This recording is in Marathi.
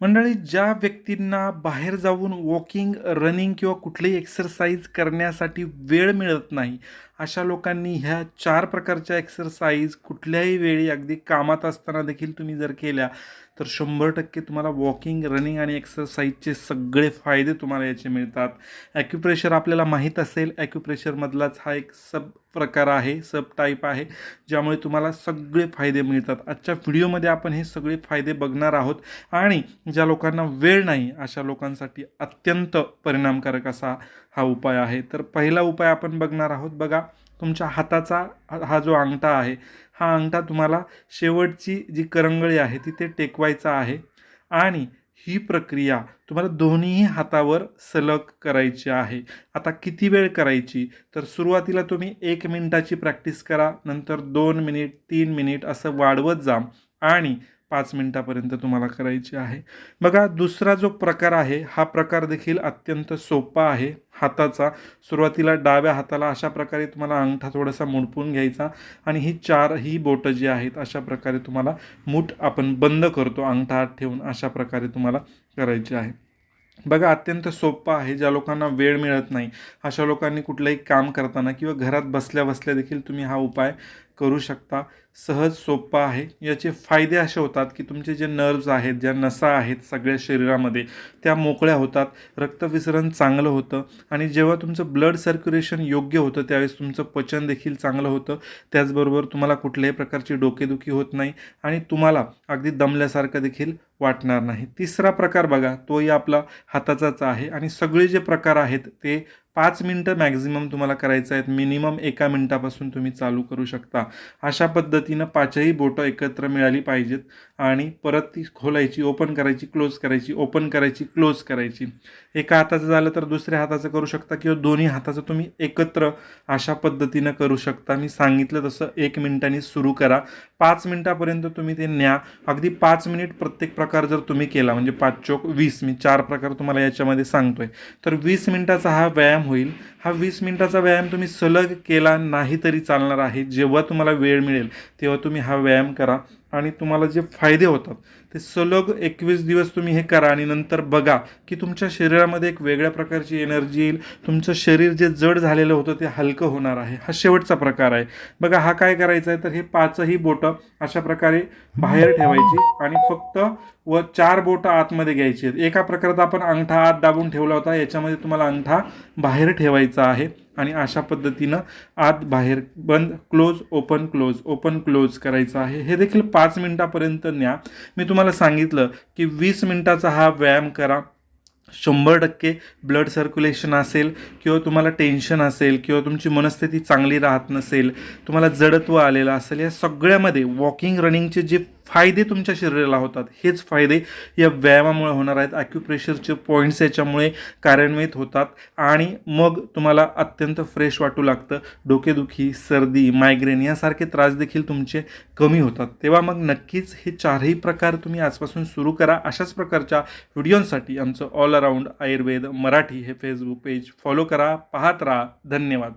मंडळी ज्या व्यक्तींना बाहेर जाऊन वॉकिंग रनिंग किंवा कुठलीही एक्सरसाइज करण्यासाठी वेळ मिळत नाही अशा लोकांनी ह्या चार प्रकारच्या एक्सरसाइज कुठल्याही वेळी अगदी कामात असताना देखील तुम्ही जर केल्या तर शंभर टक्के तुम्हाला वॉकिंग रनिंग आणि एक्सरसाइजचे सगळे फायदे तुम्हाला याचे मिळतात. ॲक्युप्रेशर आपल्याला माहीत असेल ॲक्युप्रेशरमधलाच हा एक सब प्रकार आहे सब टाईप आहे ज्यामुळे तुम्हाला सगळे फायदे मिळतात. आजच्या व्हिडिओमध्ये आपण हे सगळे फायदे बघणार आहोत आणि ज्या लोकांना वेळ नाही अशा लोकांसाठी अत्यंत परिणामकारक असा हा उपाय आहे. तर पहिला उपाय आपण बघणार आहोत. बघा तुमच्या हाताचा हा- जो अंगठा आहे हा अंगठा तुम्हाला शेवटची जी करंगळी आहे तिथे टेकवायचा आहे. आणि ही प्रक्रिया तुम्हाला दोन्ही हातावर सलग करायची आहे. आता किती वेळ करायची? तर सुरुवातीला तुम्ही एक मिनिटाची प्रॅक्टिस करा नंतर दोन मिनिट तीन मिनिट असं वाढवत जा. आणि पाच मिनिटापर्यंत तुम्हाला करायची आहे. बघा दुसरा जो प्रकार आहे हा प्रकार देखील अत्यंत सोपा आहे हाताचा. सुरुवातीला डाव्या हाताला अशा प्रकारे तुम्हाला अंगठा थोडासा मुडपून घ्यायचा आणि ही चार ही बोटं जी आहेत अशा प्रकारे तुम्हाला मूठ आपण बंद करतो अंगठा हात ठेवून अशा प्रकारे तुम्हाला करायची आहे. बघा अत्यंत सोपं आहे ज्या लोकांना वेळ मिळत नाही अशा लोकांनी कुठलंही काम करताना किंवा घरात बसल्या बसल्या देखील तुम्ही हा उपाय करू शकता. सहज सोपा आहे. याचे फायदे असे होतात की तुमचे जे नर्व्ज आहेत ज्या नसा आहेत सगळ्या शरीरामध्ये त्या मोकळ्या होतात. रक्तविसरण चांगलं होतं. आणि जेव्हा तुमचं ब्लड सर्क्युलेशन योग्य होतं त्यावेळेस तुमचं पचन देखील चांगलं होतं. त्याचबरोबर तुम्हाला कुठल्याही प्रकारची डोकेदुखी होत नाही आणि तुम्हाला अगदी दमल्यासारखं देखील वाटणार नाही. तिसरा प्रकार बघा तोही आपला हाताचाच आहे. आणि सगळे जे प्रकार आहेत ते पाच मिनटं मॅक्झिमम तुम्हाला करायचं आहेत. मिनिमम एका मिनटापासून तुम्ही चालू करू शकता. अशा पद्धतीनं पाचही बोटं एकत्र मिळाली पाहिजेत. आणि परत ती खोलायची ओपन करायची क्लोज करायची ओपन करायची क्लोज करायची. एका हाताचं झालं तर दुसऱ्या हाताचं करू शकता किंवा दोन्ही हाताचं तुम्ही एकत्र अशा पद्धतीनं करू शकता. मी सांगितलं तसं एक मिनटाने सुरू करा. पाच मिनिटापर्यंत तुम्ही ते न्या. अगदी पाच मिनिट प्रत्येक प्रकार जर तुम्ही केला म्हणजे पाच चोक वीस मी चार प्रकार तुम्हाला याच्यामध्ये सांगतोय. तर वीस मिनिटाचा हा व्यायाम होईल. हा वीस मिनिटाचा व्यायाम तुम्ही सलग केला नाही तरी चालणार आहे. जेव्हा तुम्हाला वेळ मिळेल तेव्हा तुम्ही हा व्यायाम करा. आणि तुम्हाला जे फायदे होतात ते सलग एकवीस दिवस तुम्ही हे करा आणि नंतर बघा की तुमच्या शरीरामध्ये एक वेगळ्या प्रकारची एनर्जी येईल तुमचं शरीर जे जड झालेलं होतं ते हलकं होणार आहे. हा शेवटचा प्रकार आहे. बघा हा काय करायचा आहे? तर हे पाचही बोटं अशा प्रकारे बाहेर ठेवायची आणि फक्त व चार बोटं आतमध्ये घ्यायची आहेत. एका प्रकारात आपण अंगठा आत दाबून ठेवला होता याच्यामध्ये तुम्हाला अंगठा बाहेर ठेवायचा आहे. आणि अशा पद्धतीनं आत बाहेर बंद close open close open close करायचं आहे. हे देखील पाच मिनटापर्यंत न्या. मी तुम्हाला सांगितलं की वीस मिनटाचा हा व्यायाम करा. शंभर टक्के ब्लड सर्क्युलेशन असेल किंवा तुम्हाला टेन्शन असेल किंवा तुमची मनस्थिती चांगली राहत नसेल तुम्हाला जडत्व आलेलं असेल या सगळ्यामध्ये वॉकिंग रनिंगचे जे फायदे तुमच्या शरीराला होतात. हेच फायदे या व्यायामामुळे होणार आहेत. ॲक्युप्रेशरचे पॉईंट्स याच्यामुळे कार्यान्वित होतात. आणि मग तुम्हाला अत्यंत फ्रेश वाटू लागतं. डोकेदुखी सर्दी मायग्रेन यासारखे त्रास देखील तुमचे कमी होतात. तेव्हा मग नक्कीच हे चारही प्रकार तुम्ही आजपासून सुरू करा. अशाच प्रकारच्या व्हिडिओंसाठी आमचं ऑल अराऊंड आयुर्वेद मराठी हे फेसबुक पेज फॉलो करा. पाहत राहा. धन्यवाद.